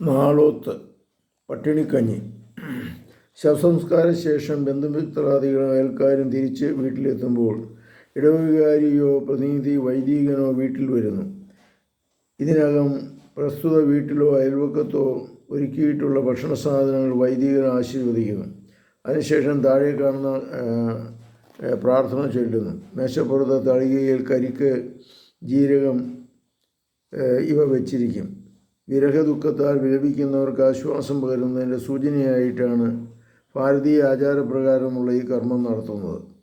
നാളോത്ത് പട്ടിണിക്കഞ്ഞി. ശവസംസ്കാര ശേഷം ബന്ധുമിത്രാദികളും അയൽക്കാരും തിരിച്ച് വീട്ടിലെത്തുമ്പോൾ ഇടവികാരിയോ പ്രതിനിധി വൈദികനോ വീട്ടിൽ വരുന്നു. ഇതിനകം പ്രസ്തുത വീട്ടിലോ അയൽവക്കത്തോ ഒരുക്കിയിട്ടുള്ള ഭക്ഷണ സാധനങ്ങൾ വൈദികൻ ആശീർവദിക്കുന്നു. അതിനുശേഷം താഴെ കാണുന്ന പ്രാർത്ഥന ചൊല്ലുന്നു. മേശപ്പുറത്ത് തളികയിൽ കരിക്ക് ജീരകം ഇവ വച്ചിരിക്കും. വിരഹദുഃഖത്താൽ വിലപിക്കുന്നവർക്ക് ആശ്വാസം പകരുന്നതിന്റെ സൂചനയായിട്ടാണ് ഭാരതീയ ആചാരപ്രകാരമുള്ള ഈ കർമ്മം നടത്തുന്നത്.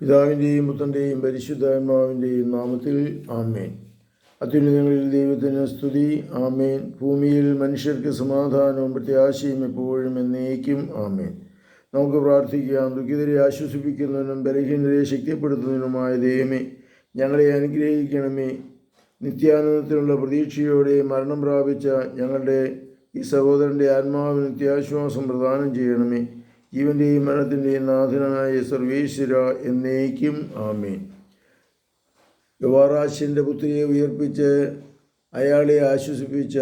പിതാവിന്റെയും പുത്രന്റെയും പരിശുദ്ധാത്മാവിന്റെയും നാമത്തിൽ ആമേൻ. അത്യുന്നതങ്ങളിൽ ദൈവത്തിന് സ്തുതി. ആമേൻ. ഭൂമിയിൽ മനുഷ്യർക്ക് സമാധാനവും പ്രത്യാശയും എപ്പോഴും എന്നേക്കും ആമേൻ. നമുക്ക് പ്രാർത്ഥിക്കാം. ദുഃഖിതരെ ആശ്വസിപ്പിക്കുന്നതിനും ബലഹീനതയെ ശക്തിപ്പെടുത്തുന്നതിനുമായ ദൈവമേ ഞങ്ങളെ അനുഗ്രഹിക്കണമേ. നിത്യാനന്ദത്തിനുള്ള പ്രതീക്ഷയോടെ മരണം പ്രാപിച്ച ഞങ്ങളുടെ ഈ സഹോദരന്റെ ആത്മാവിന് നിത്യാശ്വാസം പ്രദാനം ചെയ്യണമേ. ജീവന്റെയും മരണത്തിന്റെയും നാഥനായ സർവേശ്വര എന്നേക്കും ആമേ യുവാറാശിന്റെ പുത്രിയെ ഉയർപ്പിച്ച് അയാളെ ആശ്വസിപ്പിച്ച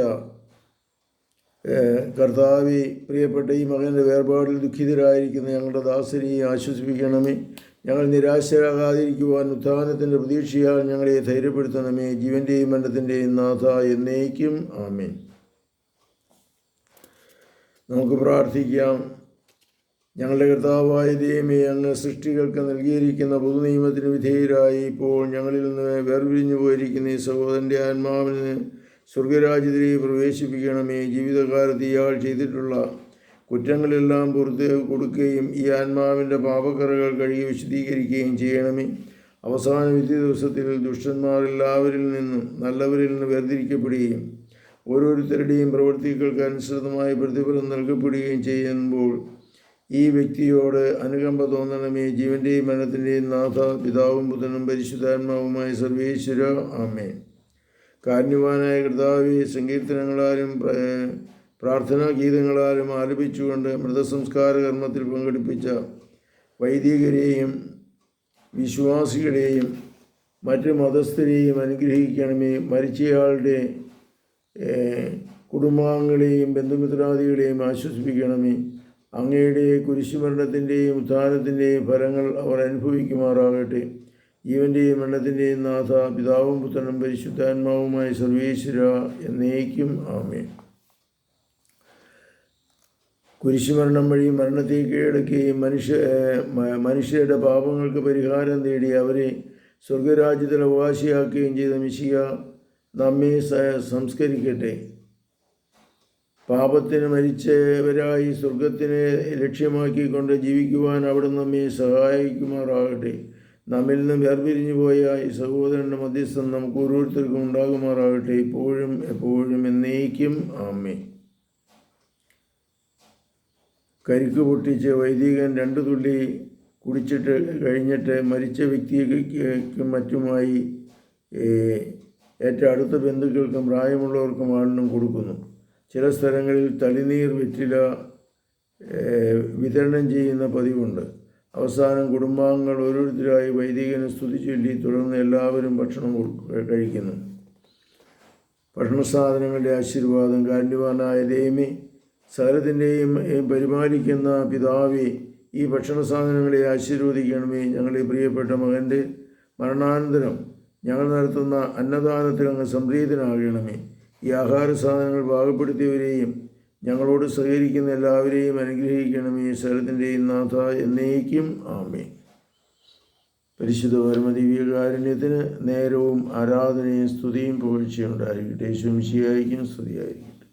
കർത്താവെ പ്രിയപ്പെട്ട ഈ മകന്റെ വേർപാടിൽ ദുഃഖിതരായിരിക്കുന്ന ഞങ്ങളുടെ ദാസരിയെ ആശ്വസിപ്പിക്കണമേ. ഞങ്ങൾ നിരാശരാകാതിരിക്കുവാൻ ഉത്ഥാനത്തിന്റെ പ്രതീക്ഷയാൽ ഞങ്ങളെ ധൈര്യപ്പെടുത്തണമേ. ജീവന്റെയും മരണത്തിന്റെയും നാഥ എന്നേക്കും. ആമേൻ. നമുക്ക് പ്രാർത്ഥിക്കാം. ഞങ്ങളുടെ കർത്താവായ ദൈവമേ അങ്ങ് സൃഷ്ടികൾക്ക് നൽകിയിരിക്കുന്ന പൊതുനിയമത്തിന് വിധേയരായി ഇപ്പോൾ ഞങ്ങളിൽ നിന്ന് വേർപിരിഞ്ഞു പോയിരിക്കുന്ന ഈ സഹോദരന്റെ ആത്മാവിന് സ്വർഗരാജ്യത്തിലേക്ക് പ്രവേശിപ്പിക്കണമേ. ജീവിതകാലത്ത് ഇയാൾ ചെയ്തിട്ടുള്ള കുറ്റങ്ങളെല്ലാം പുറത്ത് കൊടുക്കുകയും ഈ ആത്മാവിന്റെ പാപക്കറകൾ കഴുകി വിശദീകരിക്കുകയും ചെയ്യണമേ. അവസാന വിധി ദിവസത്തിൽ ദുഷ്ടന്മാർ എല്ലാവരിൽ നിന്നും നല്ലവരിൽ നിന്ന് വേർതിരിക്കപ്പെടുകയും ഓരോരുത്തരുടെയും പ്രവൃത്തികൾക്ക് അനുസൃതമായ പ്രതിഫലം നൽകപ്പെടുകയും ചെയ്യുമ്പോൾ ഈ വ്യക്തിയോട് അനുകമ്പ തോന്നണമേ. ജീവന്റെയും മരണത്തിന്റെയും നാഥ പിതാവും പുത്രനും പരിശുദ്ധാത്മാവുമായ സർവേശ്വര. ആമേ കാരുണ്യവാനായ കർത്താവി സങ്കീർത്തനങ്ങളാലും പ്ര- പ്രാർത്ഥനാ ഗീതങ്ങളാലും ആലപിച്ചുകൊണ്ട് മൃതസംസ്കാര കർമ്മത്തിൽ പങ്കെടുപ്പിച്ച വൈദികരെയും വിശ്വാസികളെയും മറ്റ് മതസ്ഥരെയും അനുഗ്രഹിക്കണമേ. മരിച്ചയാളുടെ കുടുംബാംഗങ്ങളെയും ബന്ധുമിത്രാദികളെയും ആശ്വസിപ്പിക്കണമേ. അങ്ങയുടെ കുരിശുമരണത്തിന്റെയും ഉത്ഥാനത്തിന്റെയും ഫലങ്ങൾ അവർ അനുഭവിക്കുമാറാകട്ടെ. ജീവന്റെയും മരണത്തിന്റെയും നാഥ പിതാവും പുത്രനും പരിശുദ്ധാത്മാവുമായ സർവേശ്വര എന്നേക്കും ആമേ കുരിശുമരണം വഴി മരണത്തെ കീഴടക്കുകയും മനുഷ്യ മനുഷ്യരുടെ പാപങ്ങൾക്ക് പരിഹാരം നേടി അവരെ സ്വർഗരാജ്യത്തിൽ അവകാശിയാക്കുകയും ചെയ്ത മിശിക നമ്മെ സംസ്കരിക്കട്ടെ. പാപത്തിന് മരിച്ചവരായി സ്വർഗത്തിനെ ലക്ഷ്യമാക്കിക്കൊണ്ട് ജീവിക്കുവാൻ അവിടെ നമ്മെ സഹായിക്കുമാറാകട്ടെ. നമ്മിൽ നിന്ന് വേർപിരിഞ്ഞു പോയ ഈ സഹോദരന്റെ മധ്യസ്ഥം നമുക്ക് ഓരോരുത്തർക്കും ഉണ്ടാകുമാറാകട്ടെ. ഇപ്പോഴും എപ്പോഴും എന്നേക്കും. ആമേ കരിക്ക് പൊട്ടിച്ച് വൈദികൻ രണ്ടു തുള്ളി കുടിച്ചിട്ട് കഴിഞ്ഞിട്ട് മരിച്ച വ്യക്തിക്കും മറ്റുമായി ഏറ്റവും അടുത്ത ബന്ധുക്കൾക്കും പ്രായമുള്ളവർക്കും ആണെന്നും കൊടുക്കുന്നു. ചില സ്ഥലങ്ങളിൽ തളിനീർ വെറ്റില വിതരണം ചെയ്യുന്ന പതിവുണ്ട്. അവസാനം കുടുംബാംഗങ്ങൾ ഓരോരുത്തരായി വൈദികനെ സ്തുതി ചൊല്ലി തുടർന്ന് എല്ലാവരും ഭക്ഷണം കഴിക്കുന്നു. ഭക്ഷണ സാധനങ്ങളുടെ ആശീർവാദം കാരുണ്യവാനായ ദൈവമേ സകലത്തിന്റെയും പരിപാലിക്കുന്ന പിതാവേ ഈ ഭക്ഷണ സാധനങ്ങളെ ആശീർവദിക്കണമേ. ഞങ്ങളുടെ പ്രിയപ്പെട്ട മകന്റെ മരണാനന്തരം ഞങ്ങൾ നടത്തുന്ന അന്നദാനത്തിൽ അങ്ങ് സംപ്രീതനാകണമേ. ഈ ആഹാര സാധനങ്ങൾ പാകപ്പെടുത്തിയവരെയും ഞങ്ങളോട് സഹകരിക്കുന്ന എല്ലാവരെയും അനുഗ്രഹിക്കണമേ സകലത്തിന്റെയും നാഥ എന്നേക്കും. ആമേ പരിശുദ്ധ പരമദിവ്യകാരുണ്യത്തിന് നേരവും ആരാധനയും സ്തുതിയും പുകഴ്ചയും ഉണ്ടായിരിക്കട്ടെ. ശംശിയായിരിക്കും സ്തുതിയായിരിക്കട്ടെ.